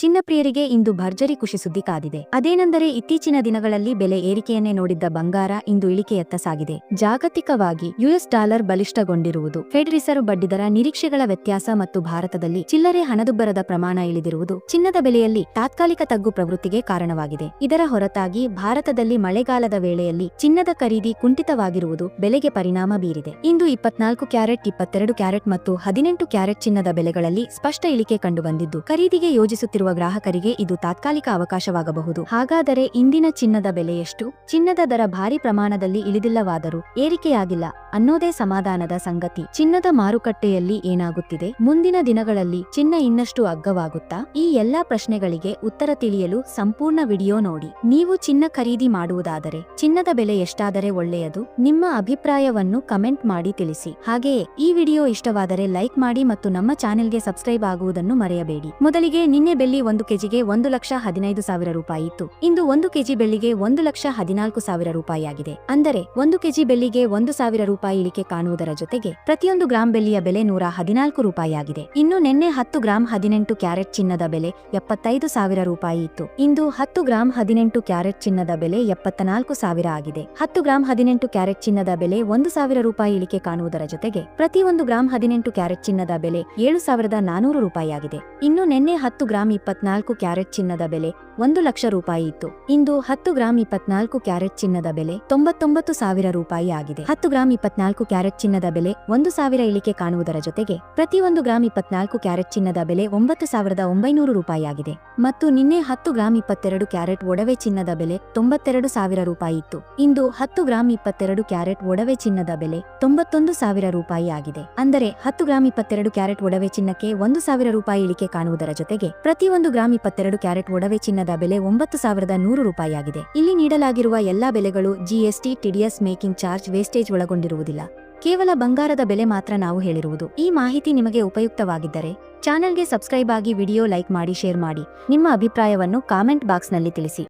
ಚಿನ್ನಪ್ರಿಯರಿಗೆ ಇಂದು ಭರ್ಜರಿ ಖುಷಿ ಸುದ್ದಿ ಕಾದಿದೆ. ಅದೇನೆಂದರೆ ಇತ್ತೀಚಿನ ದಿನಗಳಲ್ಲಿ ಬೆಲೆ ಏರಿಕೆಯನ್ನೇ ನೋಡಿದ್ದ ಬಂಗಾರ ಇಂದು ಇಳಿಕೆಯತ್ತ ಸಾಗಿದೆ. ಜಾಗತಿಕವಾಗಿ ಯುಎಸ್ ಡಾಲರ್ ಬಲಿಷ್ಠಗೊಂಡಿರುವುದು ಫೆಡ್ ರಿಸರ್ವ್ ಬಡ್ಡಿದರ ನಿರೀಕ್ಷೆಗಳ ವ್ಯತ್ಯಾಸ ಮತ್ತು ಭಾರತದಲ್ಲಿ ಚಿಲ್ಲರೆ ಹಣದುಬ್ಬರದ ಪ್ರಮಾಣ ಇಳಿದಿರುವುದು ಚಿನ್ನದ ಬೆಲೆಯಲ್ಲಿ ತಾತ್ಕಾಲಿಕ ತಗ್ಗು ಪ್ರವೃತ್ತಿಗೆ ಕಾರಣವಾಗಿದೆ. ಇದರ ಹೊರತಾಗಿ ಭಾರತದಲ್ಲಿ ಮಳೆಗಾಲದ ವೇಳೆಯಲ್ಲಿ ಚಿನ್ನದ ಖರೀದಿ ಕುಂಠಿತವಾಗಿರುವುದು ಬೆಲೆಗೆ ಪರಿಣಾಮ ಬೀರಿದೆ. ಇಂದು ಇಪ್ಪತ್ನಾಲ್ಕು ಕ್ಯಾರೆಟ್, ಇಪ್ಪತ್ತೆರಡು ಕ್ಯಾರೆಟ್ ಮತ್ತು ಹದಿನೆಂಟು ಕ್ಯಾರೆಟ್ ಚಿನ್ನದ ಬೆಲೆಗಳಲ್ಲಿ ಸ್ಪಷ್ಟ ಇಳಿಕೆ ಕಂಡುಬಂದಿದ್ದು, ಖರೀದಿಗೆ ಯೋಜಿಸುತ್ತಿರುವ ಗ್ರಾಹಕರಿಗೆ ಇದು ತಾತ್ಕಾಲಿಕ ಅವಕಾಶವಾಗಬಹುದು. ಹಾಗಾದರೆ ಇಂದಿನ ಚಿನ್ನದ ಬೆಲೆ ಎಷ್ಟು ಚಿನ್ನದ ದರ ಭಾರಿ ಪ್ರಮಾಣದಲ್ಲಿ ಇಳಿದಿಲ್ಲವಾದರೂ ಏರಿಕೆಯಾಗಿಲ್ಲ ಅನ್ನೋದೇ ಸಮಾಧಾನದ ಸಂಗತಿ. ಚಿನ್ನದ ಮಾರುಕಟ್ಟೆಯಲ್ಲಿ ಏನಾಗುತ್ತಿದೆ? ಮುಂದಿನ ದಿನಗಳಲ್ಲಿ ಚಿನ್ನ ಇನ್ನಷ್ಟು ಅಗ್ಗವಾಗುತ್ತಾ? ಈ ಎಲ್ಲಾ ಪ್ರಶ್ನೆಗಳಿಗೆ ಉತ್ತರ ತಿಳಿಯಲು ಸಂಪೂರ್ಣ ವಿಡಿಯೋ ನೋಡಿ. ನೀವು ಚಿನ್ನ ಖರೀದಿ ಮಾಡುವುದಾದರೆ ಚಿನ್ನದ ಬೆಲೆ ಎಷ್ಟಾದರೆ ಒಳ್ಳೆಯದು? ನಿಮ್ಮ ಅಭಿಪ್ರಾಯವನ್ನು ಕಮೆಂಟ್ ಮಾಡಿ ತಿಳಿಸಿ. ಹಾಗೆಯೇ ಈ ವಿಡಿಯೋ ಇಷ್ಟವಾದರೆ ಲೈಕ್ ಮಾಡಿ ಮತ್ತು ನಮ್ಮ ಚಾನೆಲ್ಗೆ ಸಬ್ಸ್ಕ್ರೈಬ್ ಆಗುವುದನ್ನು ಮರೆಯಬೇಡಿ. ಮೊದಲಿಗೆ ನಿನ್ನೆ ಬೆಳ್ಳಿ ಒಂದು ಕೆಜಿಗೆ ಒಂದು ಲಕ್ಷ ಹದಿನೈದು ಸಾವಿರ ರೂಪಾಯಿ ಇತ್ತು. ಇಂದು ಒಂದು ಕೆಜಿ ಬೆಳ್ಳಿಗೆ ಒಂದು ಲಕ್ಷ ಹದಿನಾಲ್ಕು ಸಾವಿರ ರೂಪಾಯಿ ಆಗಿದೆ ಅಂದರೆ, ಒಂದು ಕೆಜಿ ಬೆಳ್ಳಿಗೆ ಒಂದು ಸಾವಿರ ರೂಪಾಯಿ ಇಳಿಕೆ ಕಾಣುವುದರ ಜೊತೆಗೆ ಪ್ರತಿಯೊಂದು ಗ್ರಾಂ ಬೆಳ್ಳಿಯ ಬೆಲೆ ನೂರ ಹದಿನಾಲ್ಕು ರೂಪಾಯಿ ಆಗಿದೆ ಇನ್ನು ನಿನ್ನೆ ಹತ್ತು ಗ್ರಾಂ ಹದಿನೆಂಟು ಕ್ಯಾರೆಟ್ ಚಿನ್ನದ ಬೆಲೆ ಎಪ್ಪತ್ತೈದು ಸಾವಿರ ರೂಪಾಯಿ ಇತ್ತು. ಇಂದು ಹತ್ತು ಗ್ರಾಂ ಹದಿನೆಂಟು ಕ್ಯಾರೆಟ್ ಚಿನ್ನದ ಬೆಲೆ ಎಪ್ಪತ್ತ ನಾಲ್ಕು ಸಾವಿರ ಆಗಿದೆ. ಹತ್ತು ಗ್ರಾಂ ಹದಿನೆಂಟು ಕ್ಯಾರೆಟ್ ಚಿನ್ನದ ಬೆಲೆ ಒಂದು ಸಾವಿರ ರೂಪಾಯಿ ಇಳಿಕೆ ಕಾಣುವುದರ ಜೊತೆಗೆ ಪ್ರತಿಯೊಂದು ಗ್ರಾಂ ಹದಿನೆಂಟು ಕ್ಯಾರೆಟ್ ಚಿನ್ನದ ಬೆಲೆ ಏಳು ಸಾವಿರದ ನಾನೂರು ರೂಪಾಯಿ ಆಗಿದೆ ಇನ್ನು ನಿನ್ನೆ ಹತ್ತು ಗ್ರಾಂ ಇಪ್ಪತ್ನಾಲ್ಕು ಕ್ಯಾರೆಟ್ ಚಿನ್ನದ ಬೆಲೆ ಒಂದು ಲಕ್ಷ ರೂಪಾಯಿ ಇತ್ತು. ಇಂದು ಹತ್ತು ಗ್ರಾಂ ಇಪ್ಪತ್ನಾಲ್ಕು ಕ್ಯಾರೆಟ್ ಚಿನ್ನದ ಬೆಲೆ ತೊಂಬತ್ತೊಂಬತ್ತು ಸಾವಿರ ರೂಪಾಯಿ ಆಗಿದೆ. ಹತ್ತು ಗ್ರಾಂ ಇಪ್ಪತ್ನಾಲ್ಕು ಕ್ಯಾರೆಟ್ ಚಿನ್ನದ ಬೆಲೆ ಒಂದು ಸಾವಿರ ಇಳಿಕೆ ಕಾಣುವುದರ ಜೊತೆಗೆ ಪ್ರತಿಯೊಂದು ಗ್ರಾಂ ಇಪ್ಪತ್ನಾಲ್ಕು ಕ್ಯಾರೆಟ್ ಚಿನ್ನದ ಬೆಲೆ ಒಂಬತ್ತು ಸಾವಿರದ ಒಂಬೈನೂರು ರೂಪಾಯಿ ಆಗಿದೆ. ಮತ್ತು ನಿನ್ನೆ ಹತ್ತು ಗ್ರಾಂ ಇಪ್ಪತ್ತೆರಡು ಕ್ಯಾರೆಟ್ ಒಡವೆ ಚಿನ್ನದ ಬೆಲೆ ತೊಂಬತ್ತೆರಡು ಸಾವಿರ ರೂಪಾಯಿ ಇತ್ತು. ಇಂದು ಹತ್ತು ಗ್ರಾಂ ಇಪ್ಪತ್ತೆರಡು ಕ್ಯಾರೆಟ್ ಒಡವೆ ಚಿನ್ನದ ಬೆಲೆ ತೊಂಬತ್ತೊಂದು ಸಾವಿರ ರೂಪಾಯಿ ಆಗಿದೆ. ಅಂದರೆ ಹತ್ತು ಗ್ರಾಂ ಇಪ್ಪತ್ತೆರಡು ಕ್ಯಾರೆಟ್ ಒಡವೆ ಚಿನ್ನಕ್ಕೆ ಒಂದು ಸಾವಿರ ರೂಪಾಯಿ ಇಳಿಕೆ ಕಾಣುವುದರ ಜೊತೆಗೆ ಪ್ರತಿಯೊಂದು ಗ್ರಾಂ ಇಪ್ಪತ್ತೆರಡು ಕ್ಯಾರೆಟ್ ಒಡವೆ ಚಿನ್ನದ ಬೆಲೆ ಒಂಬತ್ತು ಸಾವಿರದ ನೂರು ರೂಪಾಯಿಯಾಗಿದೆ. ಇಲ್ಲಿ ನೀಡಲಾಗಿರುವ ಎಲ್ಲಾ ಬೆಲೆಗಳು GST TDS making charge wastage ಒಳಗೊಂಡಿರುವುದಿಲ್ಲ. ಕೇವಲ ಬಂಗಾರದ ಬೆಲೆ ಮಾತ್ರ ನಾವು ಹೇಳಿರುವುದು. ಈ ಮಾಹಿತಿ ನಿಮಗೆ ಉಪಯುಕ್ತವಾಗಿದ್ದರೆ ಚಾನೆಲ್ಗೆ ಸಬ್ಸ್ಕ್ರೈಬ್ ಆಗಿ ವಿಡಿಯೋ ಲೈಕ್ ಮಾಡಿ, ಶೇರ್ ಮಾಡಿ. ನಿಮ್ಮ ಅಭಿಪ್ರಾಯವನ್ನು ಕಾಮೆಂಟ್ ಬಾಕ್ಸ್ನಲ್ಲಿ ತಿಳಿಸಿ.